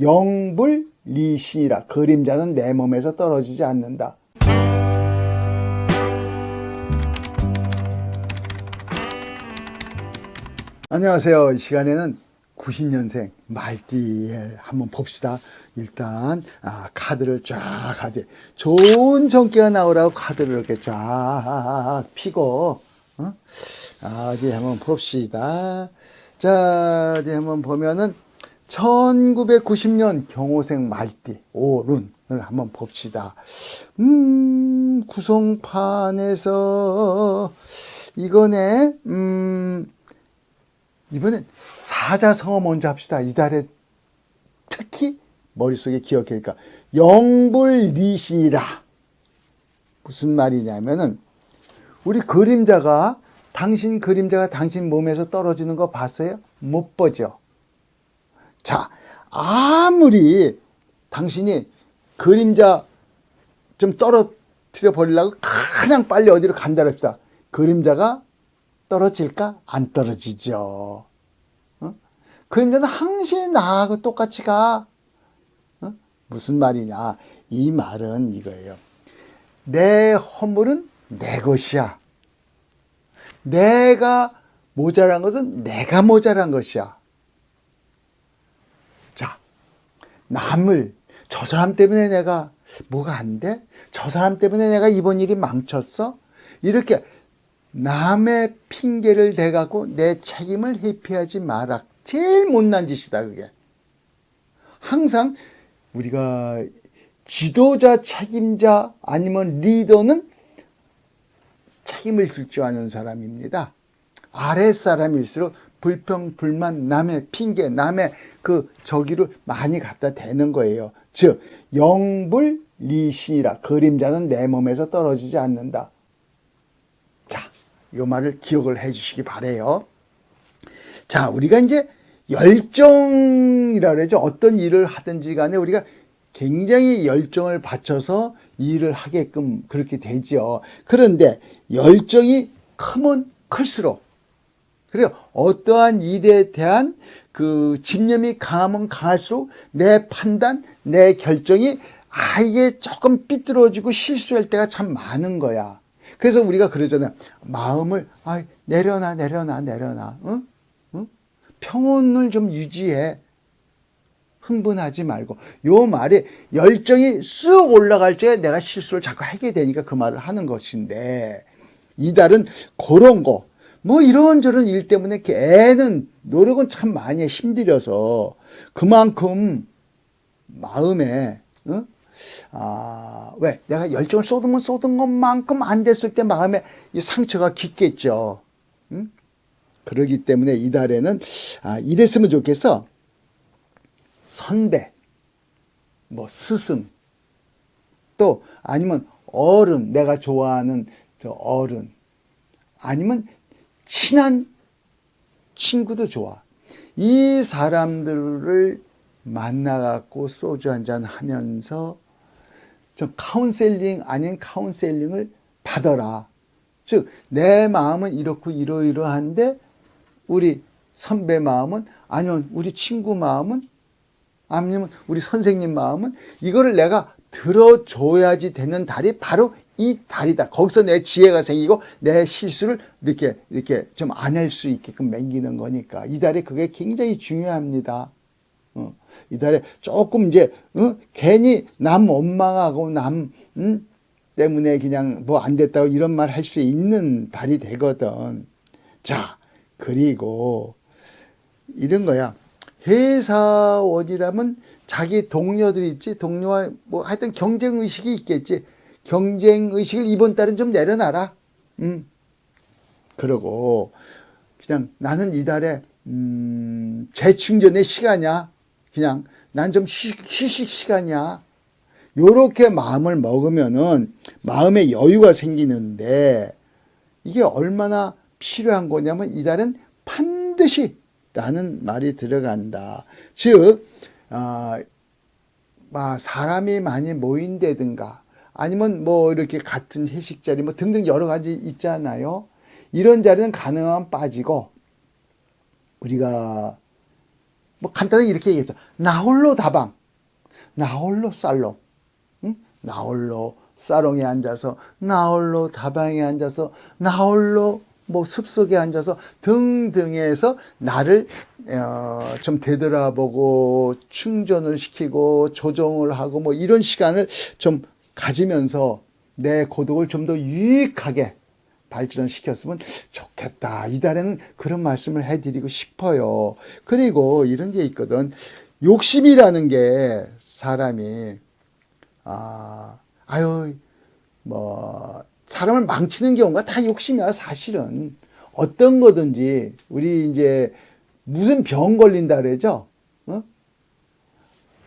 영불 리신이라 그림자는 내 몸에서 떨어지지 않는다. 안녕하세요. 이 시간에는 90년생 말띠엘 한번 봅시다. 일단 아, 카드를 쫙 하지. 좋은 전기가 나오라고 카드를 이렇게 쫙 피고 어? 아, 어디 한번 봅시다. 자, 어디 한번 보면은 1990년 경호생 말띠 오룬을 한번 봅시다. 음, 구성판에서 이거네. 음, 이번엔 사자성어 먼저 합시다. 이달에 특히 머릿속에 기억하니까 영불리신이라 무슨 말이냐면은 우리 그림자가 당신 그림자가 당신 몸에서 떨어지는 거 봤어요? 못 보죠. 자, 아무리 당신이 그림자 좀 떨어뜨려 버리려고 그냥 빨리 어디로 간다 합시다. 그림자가 떨어질까? 안 떨어지죠. 어? 그림자는 항상 나하고 똑같이 가. 어? 무슨 말이냐? 이 말은 이거예요. 내 허물은 내 것이야. 내가 모자란 것은 내가 모자란 것이야. 자, 남을 저 사람 때문에 내가 뭐가 안 돼? 저 사람 때문에 내가 이번 일이 망쳤어? 이렇게 남의 핑계를 대가고 내 책임을 회피하지 마라. 제일 못난 짓이다, 그게. 항상 우리가 지도자, 책임자 아니면 리더는 책임을 질 줄 아는 사람입니다. 아랫사람일수록 불평, 불만, 남의 핑계, 남의 그 저기를 많이 갖다 대는 거예요. 즉, 영불 리신이라 그림자는 내 몸에서 떨어지지 않는다. 자, 요 말을 기억을 해 주시기 바래요. 자, 우리가 이제 열정이라 그러죠. 어떤 일을 하든지 간에 우리가 굉장히 열정을 바쳐서 일을 하게끔 그렇게 되죠. 그런데 열정이 크면 클수록 그래요. 어떠한 일에 대한 그 집념이 강하면 강할수록 내 판단, 내 결정이 아 이게 조금 삐뚤어지고 실수할 때가 참 많은 거야. 그래서 우리가 그러잖아요. 마음을 아 내려놔 내려놔 내려놔. 응? 응? 평온을 좀 유지해. 흥분하지 말고 요 말이 열정이 쑥 올라갈 때 내가 실수를 자꾸 하게 되니까 그 말을 하는 것인데 이달은 그런 거 뭐 이런저런 일 때문에 애는 노력은 참 많이 해, 힘들여서 그만큼 마음에 어? 아, 왜? 내가 열정을 쏟으면 쏟은 것만큼 안 됐을 때 마음에 이 상처가 깊겠죠. 응? 그러기 때문에 이달에는 아, 이랬으면 좋겠어. 선배, 뭐 스승, 또 아니면 어른, 내가 좋아하는 저 어른, 아니면 친한 친구도 좋아. 이 사람들을 만나갖고 소주 한잔 하면서 좀 카운셀링 아닌 카운셀링을 받아라. 즉, 내 마음은 이렇고 이러이러한데 우리 선배 마음은 아니면 우리 친구 마음은 아니면 우리 선생님 마음은 이거를 내가 들어줘야지 되는 달이 바로 이 달이다. 거기서 내 지혜가 생기고 내 실수를 이렇게 이렇게 좀 안 할 수 있게끔 맹기는 거니까 이 달에 그게 굉장히 중요합니다. 어, 이 달에 조금 이제 어? 괜히 남 원망하고 남 음? 때문에 그냥 뭐 안 됐다고 이런 말 할 수 있는 달이 되거든. 자 그리고 이런 거야. 회사원이라면 자기 동료들이 있지 동료와 뭐 하여튼 경쟁 의식이 있겠지 경쟁 의식을 이번 달은 좀 내려놔라. 음. 그러고 그냥 나는 이달에 음 재충전의 시간이야. 그냥 난 좀 휴식 시간이야. 요렇게 마음을 먹으면은 마음의 여유가 생기는데 이게 얼마나 필요한 거냐면 이달은 반드시 라는 말이 들어간다. 즉, 어, 사람이 많이 모인다든가 아니면 뭐 이렇게 같은 회식 자리 뭐 등등 여러 가지 있잖아요. 이런 자리는 가능하면 빠지고 우리가 뭐 간단하게 이렇게 얘기했죠. 나홀로 다방, 나홀로 살롱, 응? 나홀로 사롱에 앉아서, 나홀로 다방에 앉아서, 나홀로 뭐 숲속에 앉아서 등등해서 나를 어, 좀 되돌아보고 충전을 시키고 조정을 하고 뭐 이런 시간을 좀 가지면서 내 고독을 좀 더 유익하게 발전을 시켰으면 좋겠다. 이달에는 그런 말씀을 해드리고 싶어요. 그리고 이런 게 있거든. 욕심이라는 게 사람이 아 아유 뭐 사람을 망치는 경우가 다 욕심이야 사실은 어떤 거든지 우리 이제 무슨 병 걸린다 그러죠 어?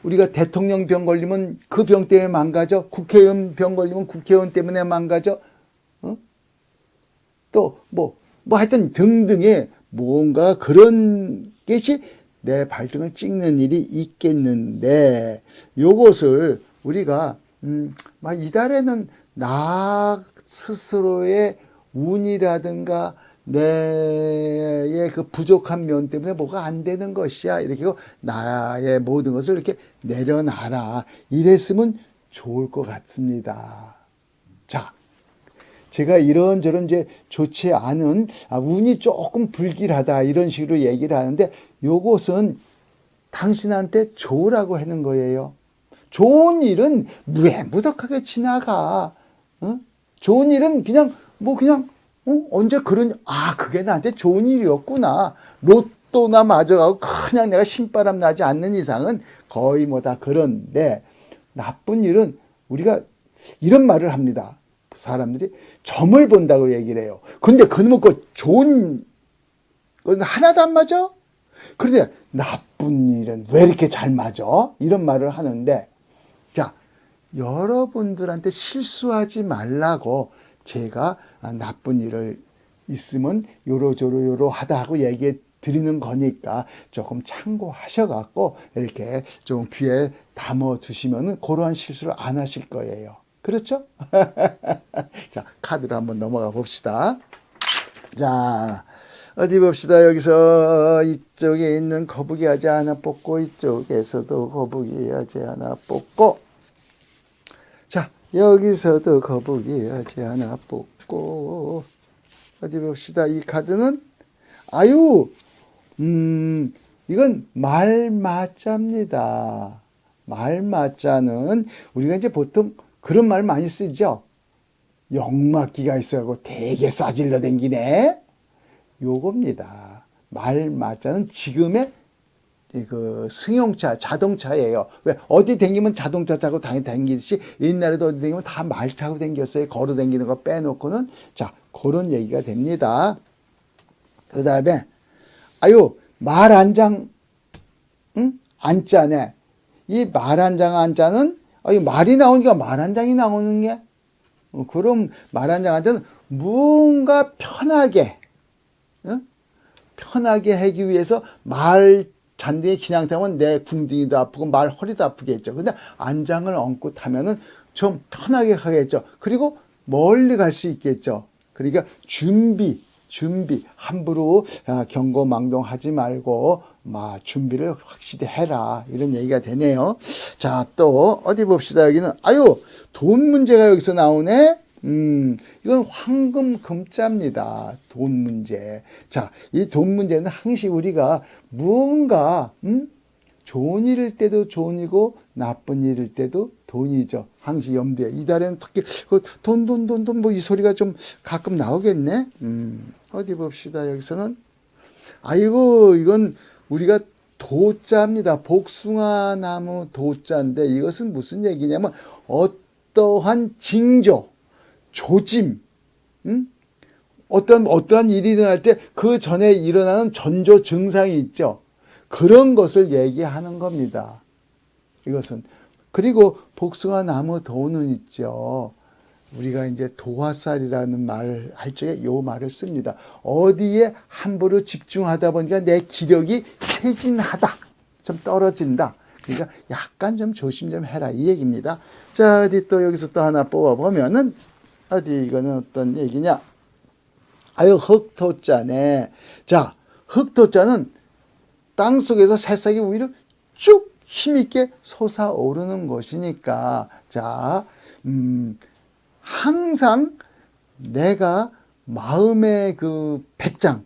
우리가 대통령 병 걸리면 그 병 때문에 망가져 국회의원 병 걸리면 국회의원 때문에 망가져 어? 또뭐뭐 뭐 하여튼 등등의 뭔가 그런 것이 내 발등을 찍는 일이 있겠는데 요것을 우리가 음, 막 이달에는 나 스스로의 운이라든가 내의 그 부족한 면 때문에 뭐가 안 되는 것이야. 이렇게 나의 모든 것을 이렇게 내려놔라. 이랬으면 좋을 것 같습니다. 자, 제가 이런저런 이제 좋지 않은 아, 운이 조금 불길하다 이런 식으로 얘기를 하는데 요것은 당신한테 좋으라고 하는 거예요. 좋은 일은 무해무덕하게 지나가. 어? 좋은 일은 그냥 뭐 그냥 어? 언제 그런 아 그게 나한테 좋은 일이었구나. 로또나 맞아가고 그냥 내가 신바람 나지 않는 이상은 거의 뭐 다 그런데 나쁜 일은 우리가 이런 말을 합니다. 사람들이 점을 본다고 얘기를 해요. 근데 그놈의 거 좋은 건 하나도 안 맞아? 그런데 나쁜 일은 왜 이렇게 잘 맞아? 이런 말을 하는데 자 여러분들한테 실수하지 말라고 제가 나쁜 일을 있으면 요로조로 요로 하다 하고 얘기해 드리는 거니까 조금 참고하셔갖고 이렇게 좀 귀에 담아 두시면은 그러한 실수를 안 하실 거예요. 그렇죠? 자, 카드로 한번 넘어가 봅시다. 자, 어디 봅시다. 여기서 이쪽에 있는 거북이 아지 하나 뽑고 이쪽에서도 거북이 아지 하나 뽑고 자, 여기서도 거북이 아지 하나 뽑고 어디 봅시다. 이 카드는 아유 음 이건 말맞자입니다. 말맞자는 우리가 이제 보통 그런 말 많이 쓰죠. 영막기가 있어가고 되게 싸질러 댕기네. 요겁니다. 말맞자는 지금의 그 승용차, 자동차예요. 왜 어디 댕기면 자동차 타고 다니 댕기듯이 옛날에도 어디 댕기면 다 말 타고 댕겼어요. 걸어 댕기는 거 빼놓고는 자 그런 얘기가 됩니다. 그 다음에 아유 말 한 장, 응? 안자네. 이 말 한 장 안자는 아유 말이 나오니까 말 한 장이 나오는 게 어, 그럼 말 한 장 안자는 뭔가 편하게 응? 편하게 하기 위해서 말 잔디에 그냥 타면 내 궁둥이도 아프고 말 허리도 아프겠죠. 근데 안장을 얹고 타면은 좀 편하게 가겠죠. 그리고 멀리 갈 수 있겠죠. 그러니까 준비, 준비 함부로 아, 경고망동하지 말고 마 준비를 확실히 해라 이런 얘기가 되네요. 자 또 어디 봅시다 여기는 아유 돈 문제가 여기서 나오네. 음, 이건 황금 금자입니다. 돈 문제. 자, 이 돈 문제는 항시 우리가 무언가, 음? 좋은 일일 때도 돈이고, 나쁜 일일 때도 돈이죠. 항시 염두에. 이달에는 특히, 그 돈, 돈, 돈, 돈, 뭐 이 소리가 좀 가끔 나오겠네. 음, 어디 봅시다. 여기서는. 아이고, 이건 우리가 도자입니다. 복숭아 나무 도자인데 이것은 무슨 얘기냐면 어떠한 징조, 조짐, 음? 어떤 어떠한 일이 일어날 때 그 전에 일어나는 전조 증상이 있죠. 그런 것을 얘기하는 겁니다. 이것은 그리고 복숭아 나무 도는 있죠. 우리가 이제 도화살이라는 말을 할 적에 요 말을 씁니다. 어디에 함부로 집중하다 보니까 내 기력이 쇠진하다. 좀 떨어진다. 그러니까 약간 좀 조심 좀 해라. 이 얘기입니다. 자, 어디 또 여기서 또 하나 뽑아보면은 어디 이거는 어떤 얘기냐? 아유 흑토자네. 자 흑토자는 땅 속에서 새싹이 오히려 쭉 힘있게 솟아오르는 것이니까 자, 음, 항상 내가 마음의 그 배짱,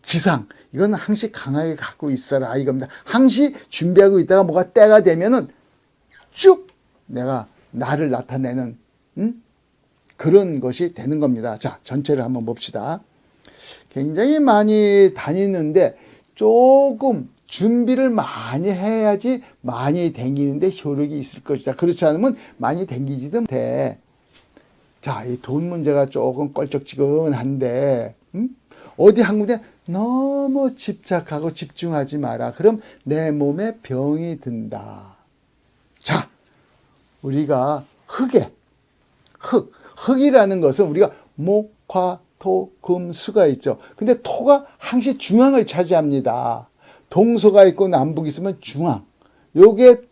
기상 이건 항시 강하게 갖고 있어라 이겁니다. 항시 준비하고 있다가 뭐가 때가 되면은 쭉 내가 나를 나타내는 음? 그런 것이 되는 겁니다. 자, 전체를 한번 봅시다. 굉장히 많이 다니는데 조금 준비를 많이 해야지 많이 댕기는데 효력이 있을 것이다. 그렇지 않으면 많이 댕기지도 못해. 자, 이 돈 문제가 조금 껄쩍지근한데, 음? 어디 한 군데 너무 집착하고 집중하지 마라. 그럼 내 몸에 병이 든다. 자, 우리가 흙에, 흙, 흙이라는 것은 우리가 목, 화, 토, 금, 수가 있죠. 근데 토가 항시 중앙을 차지합니다. 동서가 있고 남북이 있으면 중앙. 요게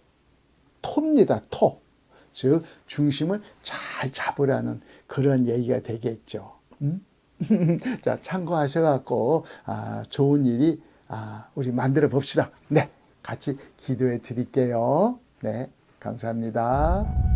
토입니다. 토. 즉 중심을 잘 잡으라는 그런 얘기가 되겠죠. 음? 자 참고하셔갖고 아, 좋은 일이 아, 우리 만들어 봅시다. 네, 같이 기도해 드릴게요. 네, 감사합니다.